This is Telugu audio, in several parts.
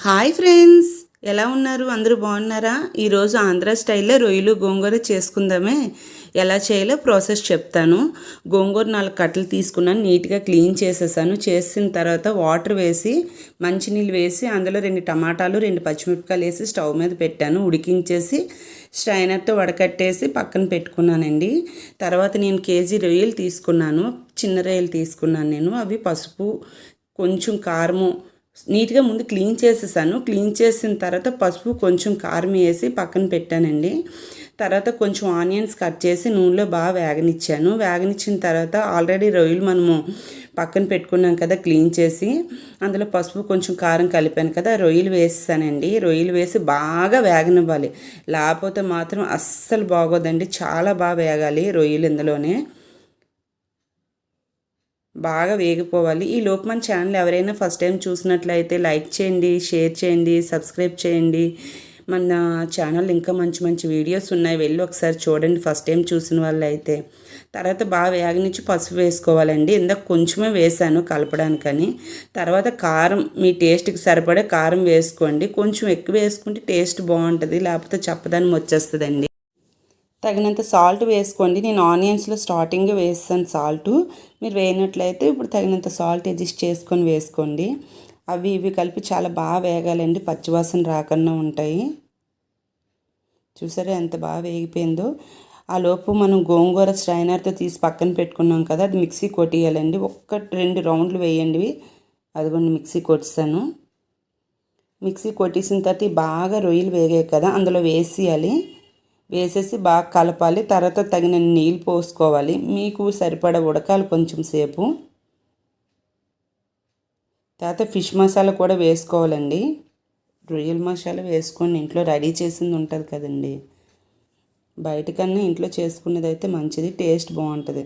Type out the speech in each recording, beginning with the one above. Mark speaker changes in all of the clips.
Speaker 1: హాయ్ ఫ్రెండ్స్ ఎలా ఉన్నారు? అందరూ బాగున్నారా? ఈరోజు ఆంధ్ర స్టైల్లో రొయ్యలు గోంగూర చేసుకుందామే. ఎలా చేయాలో ప్రాసెస్ చెప్తాను. గోంగూర నాలుగు కట్టలు తీసుకున్నాను నీట్గా క్లీన్ చేసేసాను. చేసిన తర్వాత వాటర్ వేసి మంచినీళ్ళు వేసి అందులో రెండు టమాటాలు రెండు పచ్చిమిరపకాయలు వేసి స్టవ్ మీద పెట్టాను. ఉడికించేసి స్ట్రైనర్తో వడకట్టేసి పక్కన పెట్టుకున్నానండి. తర్వాత నేను కేజీ రొయ్యలు తీసుకున్నాను. చిన్న రొయ్యలు తీసుకున్నాను నేను. అవి పసుపు కొంచెం కారము నీట్గా ముందు క్లీన్ చేసేసాను. క్లీన్ చేసిన తర్వాత పసుపు కొంచెం కారం వేసి పక్కన పెట్టానండి. తర్వాత కొంచెం ఆనియన్స్ కట్ చేసి నూనెలో బాగా వేగనిచ్చాను. వేగనిచ్చిన తర్వాత ఆల్రెడీ రొయ్యలు మనము పక్కన పెట్టుకున్నాం కదా క్లీన్ చేసి అందులో పసుపు కొంచెం కారం కలిపాను కదా రొయ్యలు వేసానండి రొయ్యలు వేసి బాగా వేగనివ్వాలి. లేకపోతే మాత్రం అస్సలు బాగోదండి. చాలా బాగా వేగాలి రొయ్యలు ఇందులోనే. బాగా వేగిపోవాలి. ఈ లోపు మన ఛానల్ ఎవరైనా ఫస్ట్ టైం చూసినట్లయితే లైక్ చేయండి షేర్ చేయండి సబ్స్క్రైబ్ చేయండి. మన ఛానల్ ఇంకా మంచి మంచి వీడియోస్ ఉన్నాయి. వెళ్ళి ఒకసారి చూడండి ఫస్ట్ టైం చూసిన వాళ్ళు అయితే తర్వాత బాగా వేగనిచ్చి పసుపు వేసుకోవాలండి. ఇందాక కొంచెమే వేసాను కలపడానికని. తర్వాత కారం మీ టేస్ట్కి సరిపడే కారం వేసుకోండి. కొంచెం ఎక్కువ వేసుకుంటే టేస్ట్ బాగుంటుంది. లేకపోతే చప్పదనం వచ్చేస్తుందండి. తగినంత సాల్ట్ వేసుకోండి. నేను ఆనియన్స్లో స్టార్టింగ్ వేస్తాను సాల్ట్. మీరు వేయనట్లయితే ఇప్పుడు తగినంత సాల్ట్ అడ్జస్ట్ చేసుకొని వేసుకోండి. అవి ఇవి కలిపి చాలా బాగా వేగాలండి. పచ్చివాసన రాకుండా ఉంటాయి. చూసారా ఎంత బాగా వేగిపోయిందో. ఆ లోపు మనం గోంగూర స్ట్రైనర్తో తీసి పక్కన పెట్టుకున్నాం కదా అది మిక్సీ కొట్టేయాలండి. ఒక్క రెండు రౌండ్లు వేయండి. అదిగోండి మిక్సీ కొట్టిస్తాను మిక్సీ కొట్టేసిన తర్వాత బాగా రొయ్యలు వేగాయి కదా అందులో వేసేయాలి. వేసేసి బాగా కలపాలి. తర్వాత తగిన నీళ్ళు పోసుకోవాలి. మీకు సరిపడ ఉడకాలి కొంచెం సేపు. తర్వాత ఫిష్ మసాలా కూడా వేసుకోవాలండి. రొయ్యల మసాలా వేసుకొని ఇంట్లో రెడీ చేసింది ఉంటుంది కదండి. బయటకన్నా ఇంట్లో చేసుకునేది అయితే మంచిది టేస్ట్ బాగుంటుంది.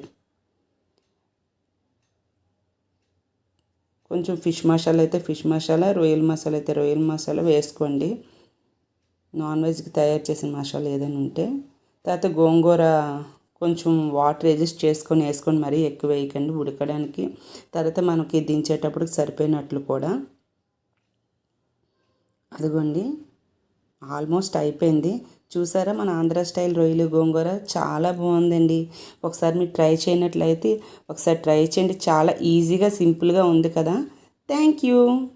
Speaker 1: కొంచెం ఫిష్ మసాలా అయితే ఫిష్ మసాలా రొయ్యల మసాలా అయితే రొయ్యల మసాలా వేసుకోండి. నాన్ వెజ్కి తయారు చేసిన మసాలా ఏదైనా ఉంటే తర్వాత గోంగూర కొంచెం వాటర్ అడ్జస్ట్ చేసుకొని వేసుకొని మరీ ఎక్కువ వేయకండి ఉడకడానికి. తర్వాత మనకి దించేటప్పుడు సరిపోయినట్లు కూడా. అదిగోండి. ఆల్మోస్ట్ అయిపోయింది. చూసారా మన ఆంధ్ర స్టైల్ రొయ్యలు గోంగూర చాలా బాగుందండి. ఒకసారి మీరు ట్రై చేయనట్లయితే ఒకసారి ట్రై చేయండి. చాలా ఈజీగా సింపుల్గా ఉంది కదా. Thank you.